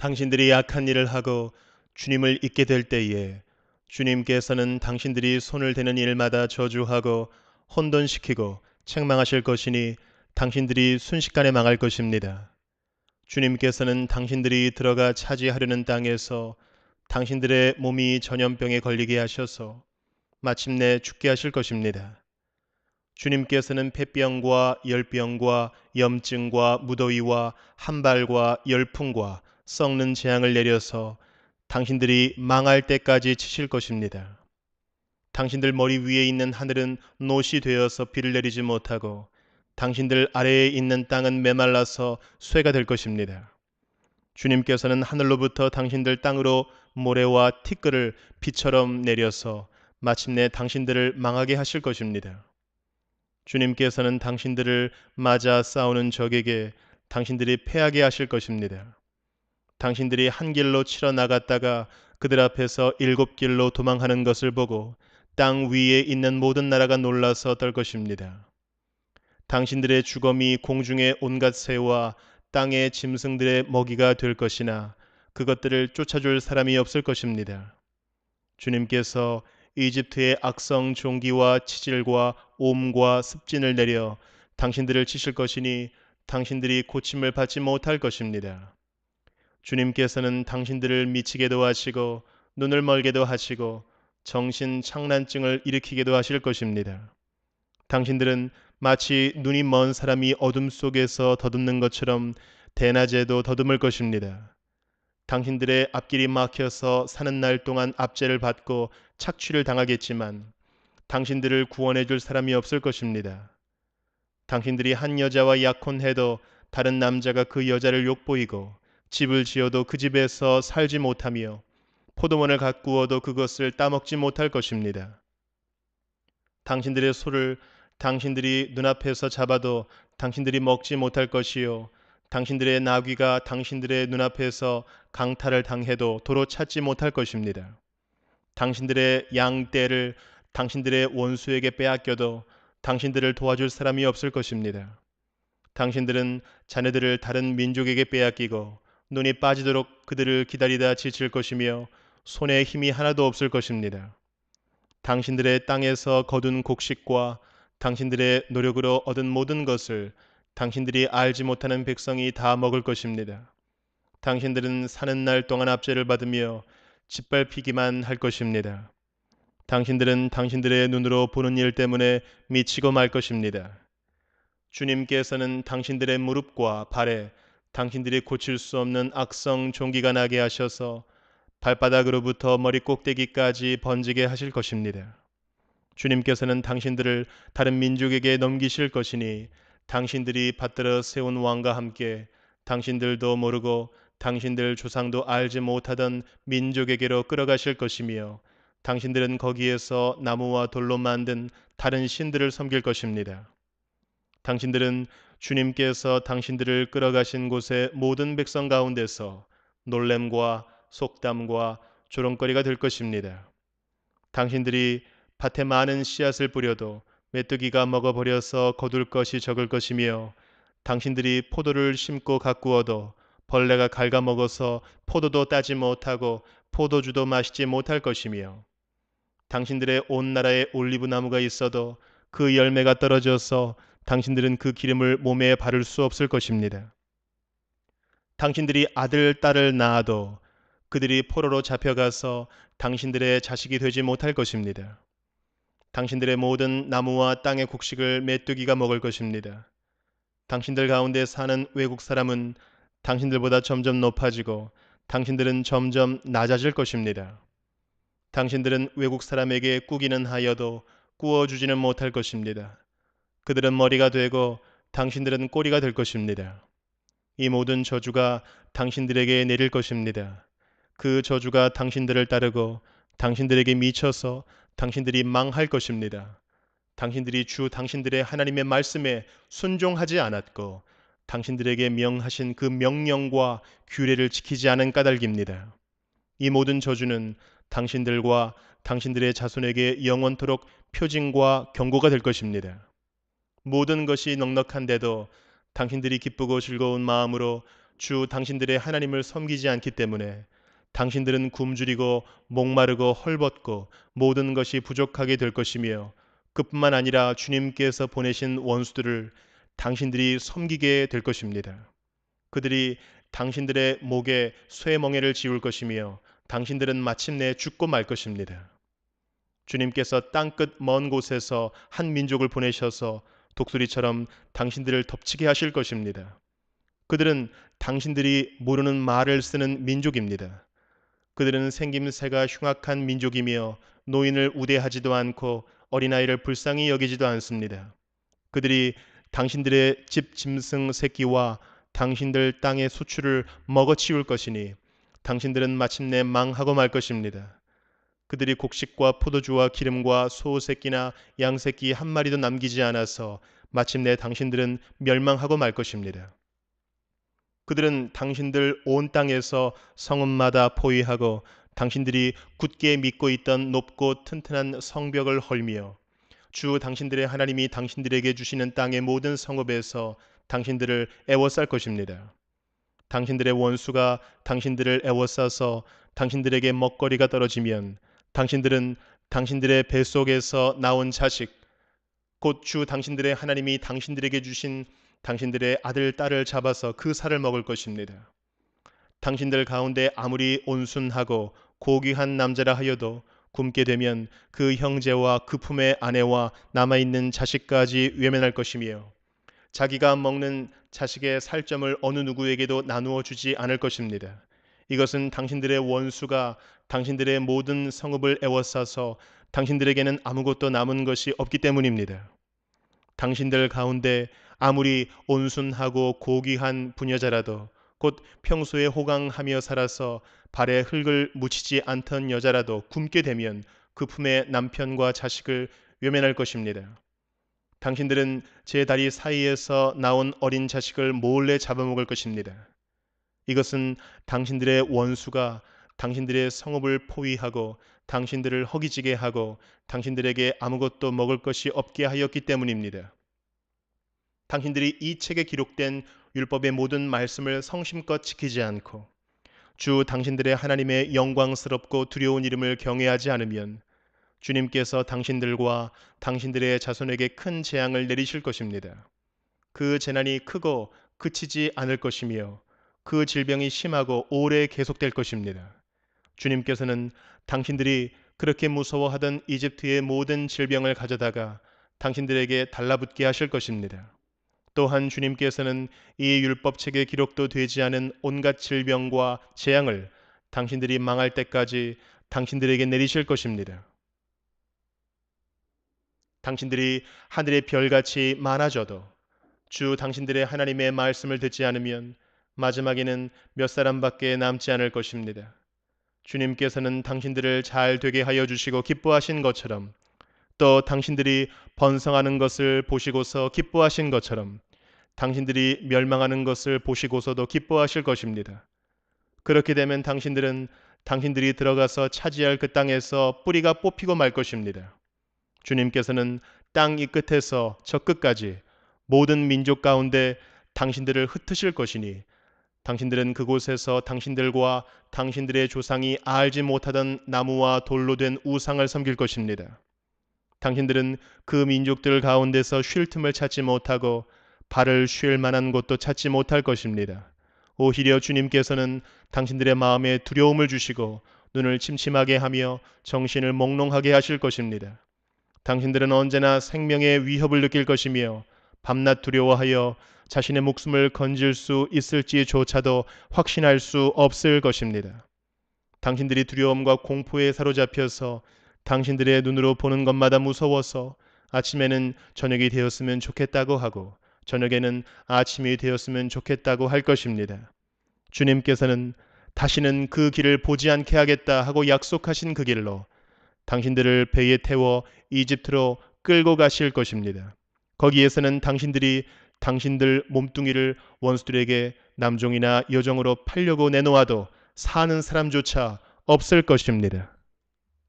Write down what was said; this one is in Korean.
당신들이 악한 일을 하고 주님을 잊게 될 때에 주님께서는 당신들이 손을 대는 일마다 저주하고 혼돈시키고 책망하실 것이니 당신들이 순식간에 망할 것입니다. 주님께서는 당신들이 들어가 차지하려는 땅에서 당신들의 몸이 전염병에 걸리게 하셔서 마침내 죽게 하실 것입니다. 주님께서는 폐병과 열병과 염증과 무더위와 한발과 열풍과 썩는 재앙을 내려서 당신들이 망할 때까지 치실 것입니다. 당신들 머리 위에 있는 하늘은 노시 되어서 비를 내리지 못하고 당신들 아래에 있는 땅은 메말라서 쇠가 될 것입니다. 주님께서는 하늘로부터 당신들 땅으로 모래와 티끌을 비처럼 내려서 마침내 당신들을 망하게 하실 것입니다. 주님께서는 당신들을 맞아 싸우는 적에게 당신들이 패하게 하실 것입니다. 당신들이 한 길로 치러 나갔다가 그들 앞에서 일곱 길로 도망하는 것을 보고 땅 위에 있는 모든 나라가 놀라서 떨 것입니다. 당신들의 주검이 공중의 온갖 새와 땅의 짐승들의 먹이가 될 것이나 그것들을 쫓아줄 사람이 없을 것입니다. 주님께서 이집트의 악성 종기와 치질과 옴과 습진을 내려 당신들을 치실 것이니 당신들이 고침을 받지 못할 것입니다. 주님께서는 당신들을 미치게도 하시고 눈을 멀게도 하시고 정신 창란증을 일으키게도 하실 것입니다. 당신들은 마치 눈이 먼 사람이 어둠 속에서 더듬는 것처럼 대낮에도 더듬을 것입니다. 당신들의 앞길이 막혀서 사는 날 동안 압제를 받고 착취를 당하겠지만 당신들을 구원해 줄 사람이 없을 것입니다. 당신들이 한 여자와 약혼해도 다른 남자가 그 여자를 욕보이고 집을 지어도 그 집에서 살지 못하며 포도원을 가꾸어도 그것을 따먹지 못할 것입니다. 당신들의 소를 당신들이 눈앞에서 잡아도 당신들이 먹지 못할 것이요 당신들의 나귀가 당신들의 눈앞에서 강탈을 당해도 도로 찾지 못할 것입니다. 당신들의 양떼를 당신들의 원수에게 빼앗겨도 당신들을 도와줄 사람이 없을 것입니다. 당신들은 자네들을 다른 민족에게 빼앗기고 눈이 빠지도록 그들을 기다리다 지칠 것이며 손에 힘이 하나도 없을 것입니다. 당신들의 땅에서 거둔 곡식과 당신들의 노력으로 얻은 모든 것을 당신들이 알지 못하는 백성이 다 먹을 것입니다. 당신들은 사는 날 동안 압제를 받으며 짓밟히기만 할 것입니다. 당신들은 당신들의 눈으로 보는 일 때문에 미치고 말 것입니다. 주님께서는 당신들의 무릎과 발에 당신들이 고칠 수 없는 악성 종기가 나게 하셔서 발바닥으로부터 머리 꼭대기까지 번지게 하실 것입니다. 주님께서는 당신들을 다른 민족에게 넘기실 것이니 당신들이 받들어 세운 왕과 함께 당신들도 모르고 당신들 조상도 알지 못하던 민족에게로 끌어가실 것이며 당신들은 거기에서 나무와 돌로 만든 다른 신들을 섬길 것입니다. 당신들은 주님께서 당신들을 끌어가신 곳의 모든 백성 가운데서 놀램과 속담과 조롱거리가 될 것입니다. 당신들이 밭에 많은 씨앗을 뿌려도 메뚜기가 먹어버려서 거둘 것이 적을 것이며 당신들이 포도를 심고 가꾸어도 벌레가 갉아먹어서 포도도 따지 못하고 포도주도 마시지 못할 것이며 당신들의 온 나라에 올리브 나무가 있어도 그 열매가 떨어져서 당신들은 그 기름을 몸에 바를 수 없을 것입니다. 당신들이 아들, 딸을 낳아도 그들이 포로로 잡혀가서 당신들의 자식이 되지 못할 것입니다. 당신들의 모든 나무와 땅의 곡식을 메뚜기가 먹을 것입니다. 당신들 가운데 사는 외국 사람은 당신들보다 점점 높아지고 당신들은 점점 낮아질 것입니다. 당신들은 외국 사람에게 꾸기는 하여도 꾸어주지는 못할 것입니다. 그들은 머리가 되고 당신들은 꼬리가 될 것입니다. 이 모든 저주가 당신들에게 내릴 것입니다. 그 저주가 당신들을 따르고 당신들에게 미쳐서 당신들이 망할 것입니다. 당신들이 주 당신들의 하나님의 말씀에 순종하지 않았고 당신들에게 명하신 그 명령과 규례를 지키지 않은 까닭입니다. 이 모든 저주는 당신들과 당신들의 자손에게 영원토록 표징과 경고가 될 것입니다. 모든 것이 넉넉한데도 당신들이 기쁘고 즐거운 마음으로 주 당신들의 하나님을 섬기지 않기 때문에 당신들은 굶주리고 목마르고 헐벗고 모든 것이 부족하게 될 것이며 그뿐만 아니라 주님께서 보내신 원수들을 당신들이 섬기게 될 것입니다. 그들이 당신들의 목에 쇠멍에를 지울 것이며 당신들은 마침내 죽고 말 것입니다. 주님께서 땅끝 먼 곳에서 한 민족을 보내셔서 독수리처럼 당신들을 덮치게 하실 것입니다. 그들은 당신들이 모르는 말을 쓰는 민족입니다. 그들은 생김새가 흉악한 민족이며 노인을 우대하지도 않고 어린아이를 불쌍히 여기지도 않습니다. 그들이 당신들의 집 짐승 새끼와 당신들 땅의 수출을 먹어치울 것이니 당신들은 마침내 망하고 말 것입니다. 그들이 곡식과 포도주와 기름과 소 새끼나 양 새끼 한 마리도 남기지 않아서 마침내 당신들은 멸망하고 말 것입니다. 그들은 당신들 온 땅에서 성읍마다 포위하고 당신들이 굳게 믿고 있던 높고 튼튼한 성벽을 헐며 주 당신들의 하나님이 당신들에게 주시는 땅의 모든 성읍에서 당신들을 애워쌀 것입니다. 당신들의 원수가 당신들을 애워싸서 당신들에게 먹거리가 떨어지면 당신들은 당신들의 뱃속에서 나온 자식 곧 주 당신들의 하나님이 당신들에게 주신 당신들의 아들 딸을 잡아서 그 살을 먹을 것입니다. 당신들 가운데 아무리 온순하고 고귀한 남자라 하여도 굶게 되면 그 형제와 그 품의 아내와 남아있는 자식까지 외면할 것이며 자기가 먹는 자식의 살점을 어느 누구에게도 나누어 주지 않을 것입니다. 이것은 당신들의 원수가 당신들의 모든 성읍을 애워싸서 당신들에게는 아무것도 남은 것이 없기 때문입니다. 당신들 가운데 아무리 온순하고 고귀한 부녀자라도 곧 평소에 호강하며 살아서 발에 흙을 묻히지 않던 여자라도 굶게 되면 그 품의 남편과 자식을 외면할 것입니다. 당신들은 제 다리 사이에서 나온 어린 자식을 몰래 잡아먹을 것입니다. 이것은 당신들의 원수가 당신들의 성읍을 포위하고 당신들을 허기지게 하고 당신들에게 아무것도 먹을 것이 없게 하였기 때문입니다. 당신들이 이 책에 기록된 율법의 모든 말씀을 성심껏 지키지 않고 주 당신들의 하나님의 영광스럽고 두려운 이름을 경외하지 않으면 주님께서 당신들과 당신들의 자손에게 큰 재앙을 내리실 것입니다. 그 재난이 크고 그치지 않을 것이며 그 질병이 심하고 오래 계속될 것입니다. 주님께서는 당신들이 그렇게 무서워하던 이집트의 모든 질병을 가져다가 당신들에게 달라붙게 하실 것입니다. 또한 주님께서는 이 율법책에 기록도 되지 않은 온갖 질병과 재앙을 당신들이 망할 때까지 당신들에게 내리실 것입니다. 당신들이 하늘의 별같이 많아져도 주 당신들의 하나님의 말씀을 듣지 않으면 마지막에는 몇 사람밖에 남지 않을 것입니다. 주님께서는 당신들을 잘 되게 하여 주시고 기뻐하신 것처럼 또 당신들이 번성하는 것을 보시고서 기뻐하신 것처럼 당신들이 멸망하는 것을 보시고서도 기뻐하실 것입니다. 그렇게 되면 당신들은 당신들이 들어가서 차지할 그 땅에서 뿌리가 뽑히고 말 것입니다. 주님께서는 땅 이 끝에서 저 끝까지 모든 민족 가운데 당신들을 흩으실 것이니 당신들은 그곳에서 당신들과 당신들의 조상이 알지 못하던 나무와 돌로 된 우상을 섬길 것입니다. 당신들은 그 민족들 가운데서 쉴 틈을 찾지 못하고 발을 쉴 만한 곳도 찾지 못할 것입니다. 오히려 주님께서는 당신들의 마음에 두려움을 주시고 눈을 침침하게 하며 정신을 몽롱하게 하실 것입니다. 당신들은 언제나 생명의 위협을 느낄 것이며 밤낮 두려워하여 자신의 목숨을 건질 수 있을지조차도 확신할 수 없을 것입니다. 당신들이 두려움과 공포에 사로잡혀서 당신들의 눈으로 보는 것마다 무서워서 아침에는 저녁이 되었으면 좋겠다고 하고 저녁에는 아침이 되었으면 좋겠다고 할 것입니다. 주님께서는 다시는 그 길을 보지 않게 하겠다 하고 약속하신 그 길로 당신들을 배에 태워 이집트로 끌고 가실 것입니다. 거기에서는 당신들이 당신들 몸뚱이를 원수들에게 남종이나 여종으로 팔려고 내놓아도 사는 사람조차 없을 것입니다.